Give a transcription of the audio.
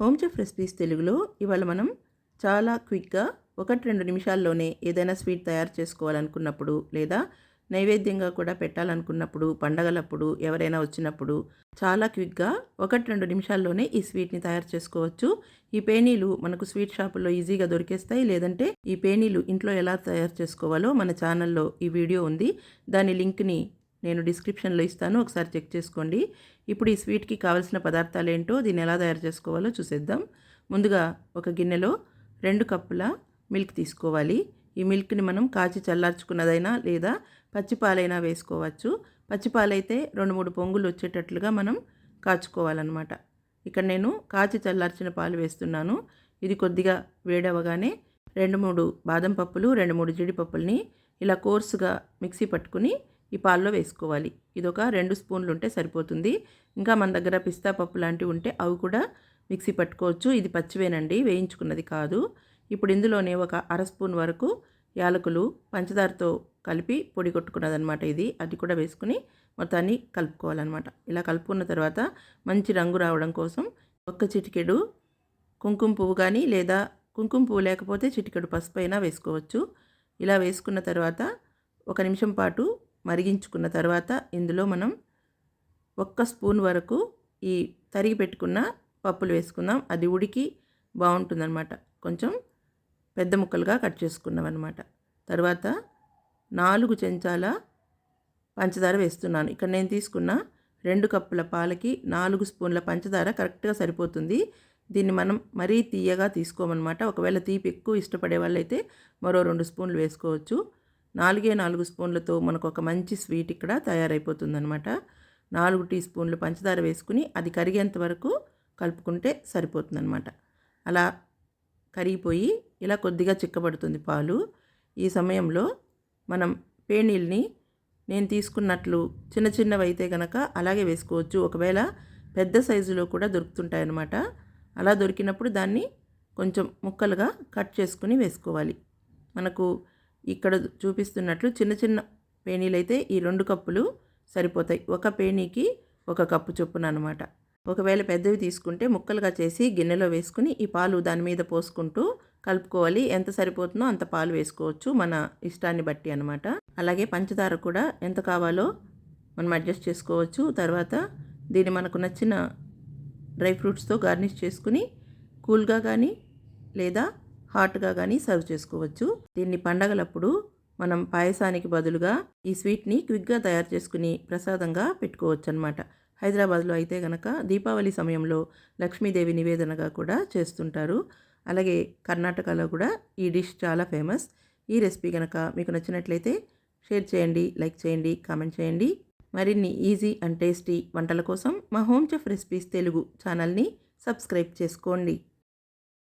Home chef recipes తెలుగులో ఇవాళ మనం చాలా క్విక్గా ఒకటి రెండు నిమిషాల్లోనే ఏదైనా స్వీట్ తయారు చేసుకోవాలనుకున్నప్పుడు లేదా నైవేద్యంగా కూడా పెట్టాలనుకున్నప్పుడు పండగలప్పుడు ఎవరైనా వచ్చినప్పుడు చాలా క్విక్గా ఒకటి రెండు నిమిషాల్లోనే ఈ స్వీట్ని తయారు చేసుకోవచ్చు. ఈ పేనీలు మనకు స్వీట్ షాపుల్లో ఈజీగా దొరికేస్తాయి. లేదంటే ఈ పేనీలు ఇంట్లో ఎలా తయారు చేసుకోవాలో మన ఛానల్లో ఈ వీడియో ఉంది. దాని లింక్ని నేను డిస్క్రిప్షన్లో ఇస్తాను ఒకసారి చెక్ చేసుకోండి. ఇప్పుడు ఈ స్వీట్కి కావలసిన పదార్థాలు ఏంటో దీన్ని ఎలా తయారు చేసుకోవాలో చూసేద్దాం. ముందుగా ఒక గిన్నెలో రెండు కప్పుల మిల్క్ తీసుకోవాలి. ఈ మిల్క్ని మనం కాచి చల్లార్చుకున్నదైనా లేదా పచ్చిపాలైనా వేసుకోవచ్చు. పచ్చిపాలైతే రెండు మూడు పొంగులు వచ్చేటట్లుగా మనం కాచుకోవాలన్నమాట. ఇక్కడ నేను కాచి చల్లార్చిన పాలు వేస్తున్నాను. ఇది కొద్దిగా వేడవగానే రెండు మూడు బాదం పప్పులు రెండు మూడు జీడిపప్పుల్ని ఇలా కోర్సుగా మిక్సీ పట్టుకుని ఈ పాల్లో వేసుకోవాలి. ఇది ఒక రెండు స్పూన్లు ఉంటే సరిపోతుంది. ఇంకా మన దగ్గర పిస్తా పప్పు లాంటివి ఉంటే అవి కూడా మిక్సీ పట్టుకోవచ్చు. ఇది పచ్చివేనండి వేయించుకున్నది కాదు. ఇప్పుడు ఇందులోనే ఒక అర స్పూన్ వరకు యాలకులు పంచదారతో కలిపి పొడి కొట్టుకున్నదనమాట ఇది. అది కూడా వేసుకుని మొత్తాన్ని కలుపుకోవాలన్నమాట. ఇలా కలుపుకున్న తర్వాత మంచి రంగు రావడం కోసం ఒక్క చిటికెడు కుంకుమ పువ్వు కానీ లేదా కుంకుమ పువ్వు లేకపోతే చిటికెడు పసుపు అయినా వేసుకోవచ్చు. ఇలా వేసుకున్న తర్వాత ఒక నిమిషం పాటు మరిగించుకున్న తర్వాత ఇందులో మనం ఒక్క స్పూన్ వరకు ఈ తరిగి పెట్టుకున్న పప్పులు వేసుకుందాం. అది ఉడికి బాగుంటుందన్నమాట. కొంచెం పెద్ద ముక్కలుగా కట్ చేసుకున్నాం అనమాట తర్వాత నాలుగు చెంచాల పంచదార వేస్తున్నాను. ఇక్కడ నేను తీసుకున్న రెండు కప్పుల పాలకి నాలుగు స్పూన్ల పంచదార కరెక్ట్గా సరిపోతుంది. దీన్ని మనం మరీ తీయగా తీసుకోమన్నమాట. ఒకవేళ తీపి ఎక్కువ ఇష్టపడే వాళ్ళైతే మరో రెండు స్పూన్లు వేసుకోవచ్చు. నాలుగే నాలుగు స్పూన్లతో మనకు ఒక మంచి స్వీట్ ఇక్కడ తయారైపోతుందనమాట నాలుగు టీ స్పూన్లు పంచదార వేసుకుని అది కరిగేంత వరకు కలుపుకుంటే సరిపోతుందనమాట అలా కరిగిపోయి ఇలా కొద్దిగా చిక్కబడుతుంది పాలు. ఈ సమయంలో మనం పేనీల్ని నేను తీసుకున్నట్లు చిన్న చిన్నవి అయితే కనుక అలాగే వేసుకోవచ్చు. ఒకవేళ పెద్ద సైజులో కూడా దొరుకుతుంటాయన్నమాట. అలా దొరికినప్పుడు దాన్ని కొంచెం ముక్కలుగా కట్ చేసుకుని వేసుకోవాలి. మనకు ఇక్కడ చూపిస్తున్నట్లు చిన్న చిన్న పేనీలు అయితే ఈ రెండు కప్పులు సరిపోతాయి. ఒక పేనీకి ఒక కప్పు చొప్పున అనమాట ఒకవేళ పెద్దవి తీసుకుంటే ముక్కలుగా చేసి గిన్నెలో వేసుకుని ఈ పాలు దాని మీద పోసుకుంటూ కలుపుకోవాలి. ఎంత సరిపోతుందో అంత పాలు వేసుకోవచ్చు మన ఇష్టాన్ని బట్టి అనమాట అలాగే పంచదార కూడా ఎంత కావాలో మనం అడ్జస్ట్ చేసుకోవచ్చు. తర్వాత దీన్ని మనకు నచ్చిన డ్రై ఫ్రూట్స్తో గార్నిష్ చేసుకుని కూల్గా కానీ లేదా హాట్గా కానీ సర్వ్ చేసుకోవచ్చు. దీన్ని పండగలప్పుడు మనం పాయసానికి బదులుగా ఈ స్వీట్ని క్విక్గా తయారు చేసుకుని ప్రసాదంగా పెట్టుకోవచ్చు అనమాట హైదరాబాద్లో అయితే కనుక దీపావళి సమయంలో లక్ష్మీదేవి నివేదనగా కూడా చేస్తుంటారు. అలాగే కర్ణాటకలో కూడా ఈ డిష్ చాలా ఫేమస్. ఈ రెసిపీ కనుక మీకు నచ్చినట్లయితే షేర్ చేయండి లైక్ చేయండి కామెంట్ చేయండి. మరిన్ని ఈజీ అండ్ టేస్టీ వంటల కోసం మా హోమ్ చెఫ్ రెసిపీస్ తెలుగు ఛానల్ని సబ్స్క్రైబ్ చేసుకోండి.